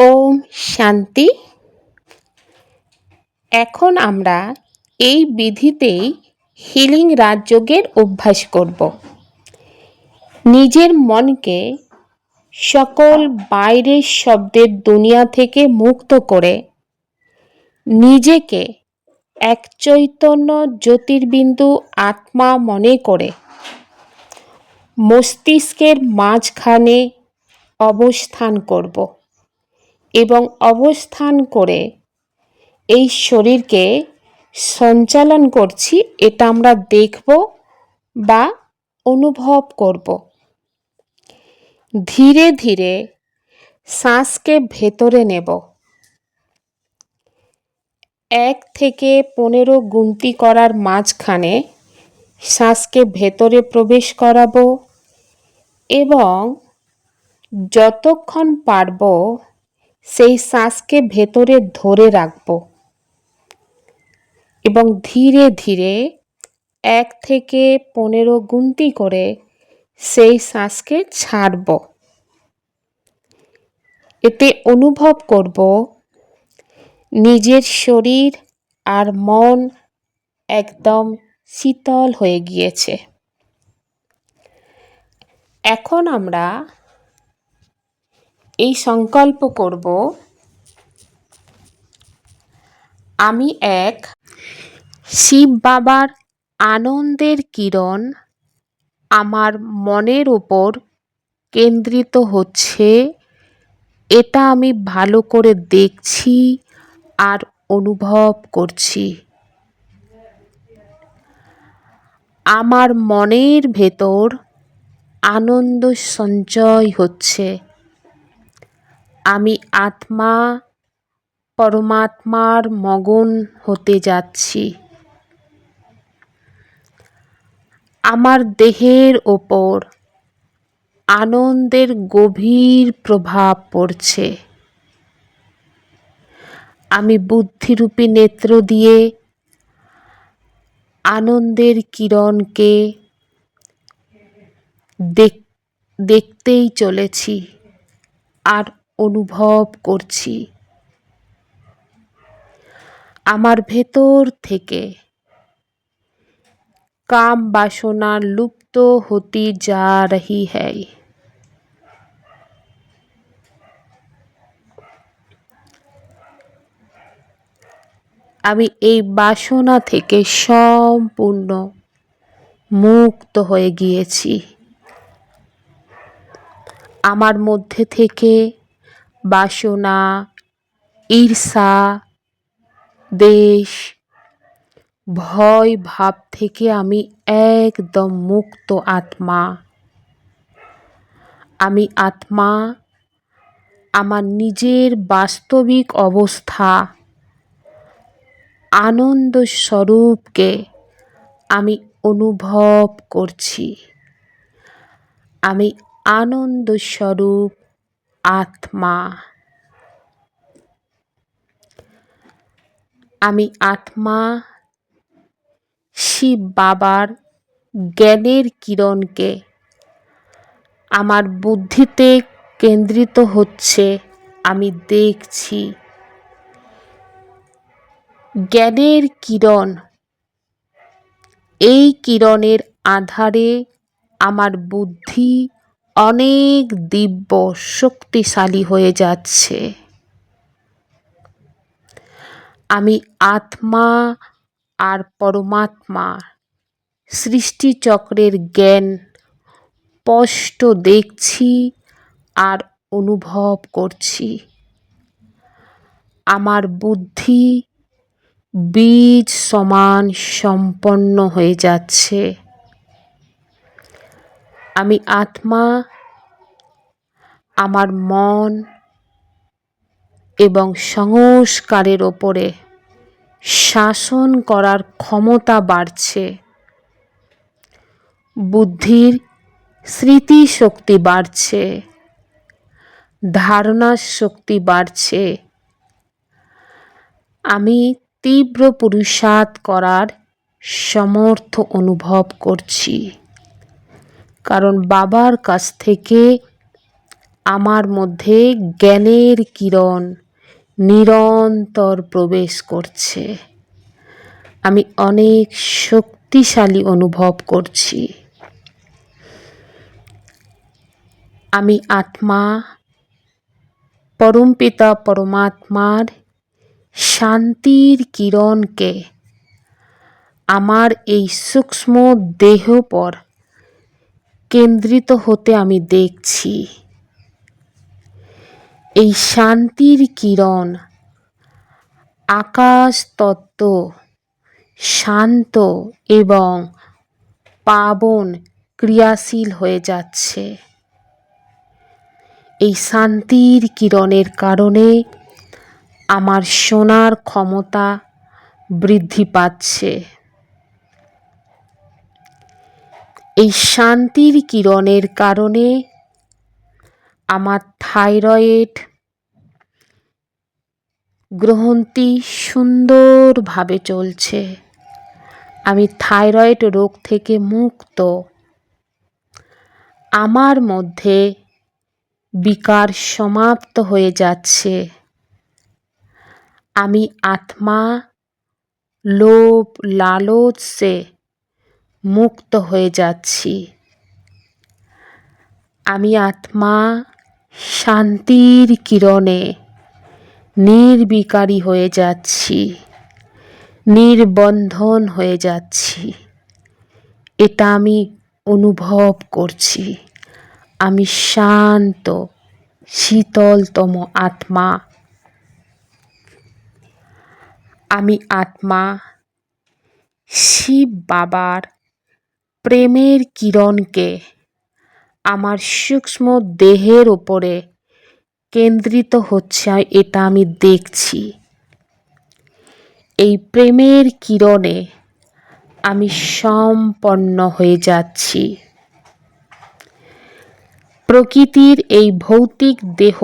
ওম শান্তি। এখন আমরা এই বিধিতেই হিলিং রাজযোগের অভ্যাস করব। নিজের মনকে সকল বাইরের শব্দের দুনিয়া থেকে মুক্ত করে নিজেকে এক চৈতন্য জ্যোতির্বিন্দু আত্মা মনে করে মস্তিষ্কের মাঝখানে অবস্থান করব। এবং অবস্থান করে এই শরীরকে সঞ্চালন করছি, এটা আমরা দেখব বা অনুভব করব। ধীরে ধীরে শ্বাসকে ভেতরে নেব। এক থেকে পনেরো গুনতি করার মাঝখানে শ্বাসকে ভেতরে প্রবেশ করাবো এবং যতক্ষণ পারব সেই শ্বাসকে ভেতরে ধরে রাখব। এবং ধীরে ধীরে এক থেকে পনেরো গুনতি করে সেই শ্বাসকে ছাড়ব। এতে অনুভব করব নিজের শরীর আর মন একদম শীতল হয়ে গিয়েছে। এখন আমরা এই সংকল্প করব, আমি এক শিব বাবার আনন্দের কিরণ আমার মনের ওপর কেন্দ্রিত হচ্ছে। এটা আমি ভালো করে দেখছি আর অনুভব করছি। আমার মনের ভেতর আনন্দ সঞ্চয় হচ্ছে। আমি আত্মা, পরমাত্মার মগন হতে যাচ্ছি। আমার দেহের ওপর আনন্দের গভীর প্রভাব পড়ছে। আমি বুদ্ধিরূপী নেত্র দিয়ে আনন্দের কিরণকে দেখ, দেখতেই চলেছি। আর অনুভব করছি। আমার ভেতর থেকে কাম বাসনা লুপ্ত হতে যা রহি হ্যায়। আমি এই বাসনা থেকে সম্পূর্ণ মুক্ত হয়ে গিয়েছি। আমার মধ্যে থেকে বাসনা, ঈর্ষা, দেশ, ভয় ভাব থেকে আমি একদম মুক্ত আত্মা। আমি আত্মা, আমার নিজের বাস্তবিক অবস্থা আনন্দ স্বরূপকে আমি অনুভব করছি। আমি আনন্দ স্বরূপ আত্মা। আমি আত্মা, শিব বাবার জ্ঞানের কিরণকে। আমার বুদ্ধিতে কেন্দ্রিত হচ্ছে, আমি দেখছি। জ্ঞানের কিরণ, এই কিরণের আধারে আমার বুদ্ধি অনেক দিব্য শক্তিশালী হয়ে যাচ্ছে। আমি আত্মা আর পরমাত্মা সৃষ্টিচক্রের জ্ঞান স্পষ্ট দেখছি আর অনুভব করছি। আমার বুদ্ধি বীজ সমান সম্পন্ন হয়ে যাচ্ছে। আমি আত্মা, আমার মন এবং সংস্কারের ওপরে শাসন করার ক্ষমতা বাড়ছে। বুদ্ধির স্মৃতিশক্তি বাড়ছে। ধারণার শক্তি বাড়ছে। আমি তীব্র পুরুষার্থ করার সমর্থ অনুভব করছি। কারণ বাবার কাছ থেকে আমার মধ্যে জ্ঞানের কিরণ নিরন্তর প্রবেশ করছে। আমি অনেক শক্তিশালী অনুভব করছি। আমি আত্মা পরমপিতা পরমাত্মার শান্তির কিরণকে, আমার এই সূক্ষ্ম দেহ পর কেন্দ্রিত হতে আমি দেখছি। এই শান্তির কিরণ আকাশ তত্ত্ব শান্ত এবং পাবন ক্রিয়াশীল হয়ে যাচ্ছে। এই শান্তির কিরণের কারণে আমার শোনার ক্ষমতা বৃদ্ধি পাচ্ছে। এই শান্তির কিরণের কারণে আমার থাইরয়েড গ্রহণটি সুন্দরভাবে চলছে। আমি থাইরয়েড রোগ থেকে মুক্ত। আমার মধ্যে বিকার সমাপ্ত হয়ে যাচ্ছে। আমি আত্মা লোভ লালচ মুক্ত হয়ে যাচ্ছি। আমি আত্মা শান্তির কিরণে নির্বিকারী হয়ে যাচ্ছি, নির্বন্ধন হয়ে যাচ্ছি। এটা আমি অনুভব করছি। আমি শান্ত, শীতলতম আত্মা। আমি আত্মা শিব বাবার প্রেমের কিরণকে আমার সূক্ষ্ম দেহের ওপরে কেন্দ্রিত হচ্ছে এটা আমি দেখছি। এই প্রেমের কিরণে আমি সম্পন্ন হয়ে যাচ্ছি। প্রকৃতির এই ভৌতিক দেহ,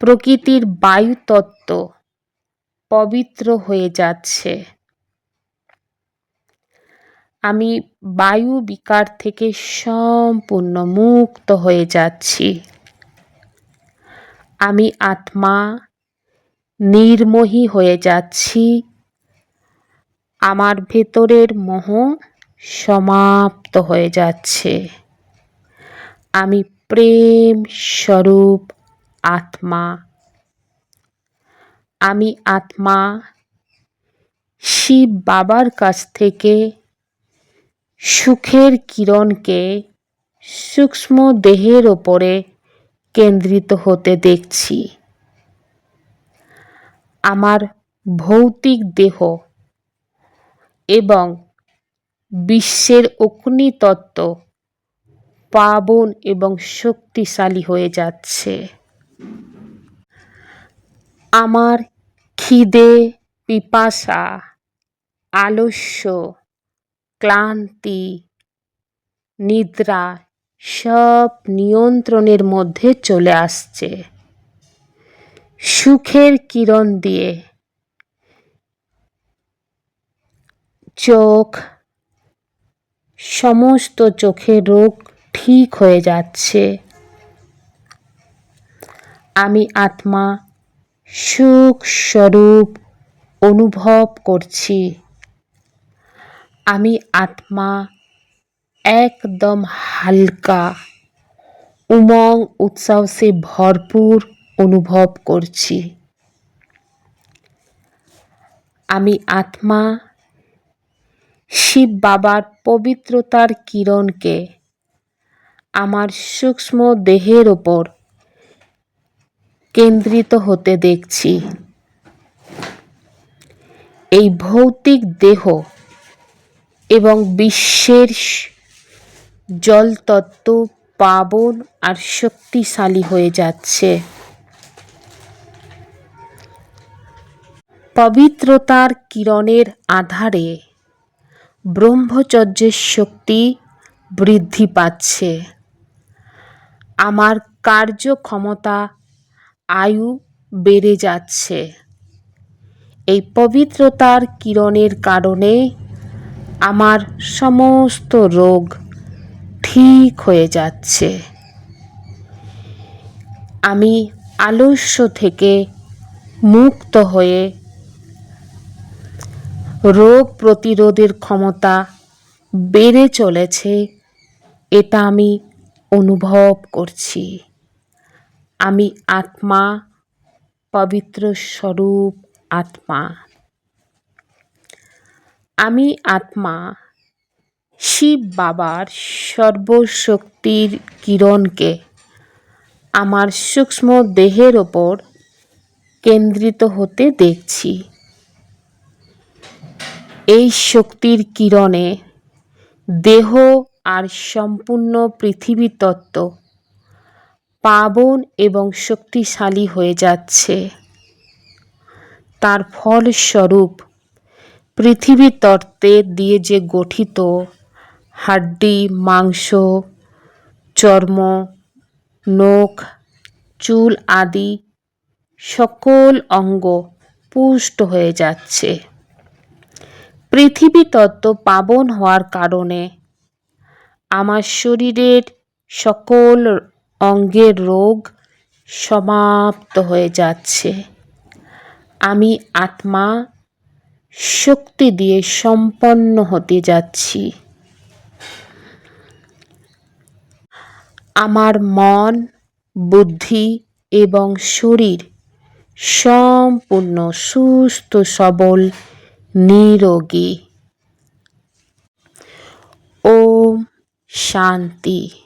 প্রকৃতির বায়ুতত্ত্ব পবিত্র হয়ে যাচ্ছে। আমি বায়ু বিকার থেকে সম্পূর্ণ মুক্ত হয়ে যাচ্ছি। আমি আত্মা নির্মোহী হয়ে যাচ্ছি। আমার ভেতরের মোহ সমাপ্ত হয়ে যাচ্ছে। আমি প্রেম স্বরূপ আত্মা। আমি আত্মা শিব বাবার কাছ থেকে সুখের কিরণকে সূক্ষ্ম দেহের ওপরে কেন্দ্রিত হতে দেখছি। আমার ভৌতিক দেহ এবং বিশ্বের অগ্নিতত্ত্ব পাবন এবং শক্তিশালী হয়ে যাচ্ছে। আমার খিদে, পিপাসা, আলস্য ক্লান্তি, নিদ্রা সব নিয়ন্ত্রণের মধ্যে চলে আসছে। সুখের কিরণ দিয়ে চোখ, সমস্ত চোখের রোগ ঠিক হয়ে যাচ্ছে। আমি আত্মা সুখ স্বরূপ অনুভব করছি। আমি আত্মা একদম হালকা। উমং উৎসাহ সে ভরপুর অনুভব করছি। আমি আত্মা শিব বাবার পবিত্রতার কিরণকে আমার সূক্ষ্ম দেহের ওপর কেন্দ্রিত হতে দেখছি। এই ভৌতিক দেহ বিশ্বের জলতত্ত্ব পাবন আর শক্তিশালী হয়ে যাচ্ছে। পবিত্রতার কিরণের আধারে ব্রহ্মচর্যের শক্তি বৃদ্ধি পাচ্ছে। আমার কার্যক্ষমতা, আয়ু বেড়ে যাচ্ছে। এই পবিত্রতার কিরণের কারণে আমার সমস্ত রোগ ঠিক হয়ে যাচ্ছে। আমি আলস্য থেকে মুক্ত হয়ে রোগ প্রতিরোধের ক্ষমতা বেড়ে চলেছে, এটা আমি অনুভব করছি। আমি আত্মা, পবিত্র স্বরূপ আত্মা। আমি আত্মা, শিব বাবার সর্বশক্তির কিরণকে আমার সূক্ষ্ম দেহের ওপর কেন্দ্রিত হতে দেখছি। এই শক্তির কিরণে দেহ আর সম্পূর্ণ পৃথিবী তত্ত্ব, পাবন এবং শক্তিশালী হয়ে যাচ্ছে। তার ফলস্বরূপ পৃথিবী তত্ত্বে দিয়ে যে গঠিত হাড্ডি, মাংস, চর্ম, নখ, চুল আদি সকল অঙ্গ পুষ্ট হয়ে যাচ্ছে। পৃথিবী তত্ত্ব পাবন হওয়ার কারণে আমার শরীরের সকল অঙ্গের রোগ সমাপ্ত হয়ে যাচ্ছে। আমি আত্মা শক্তি দিয়ে সম্পন্ন হতে যাচ্ছি। আমার মন, বুদ্ধি এবং শরীর সম্পূর্ণ সুস্থ, সবল, নিরোগী। ওম শান্তি।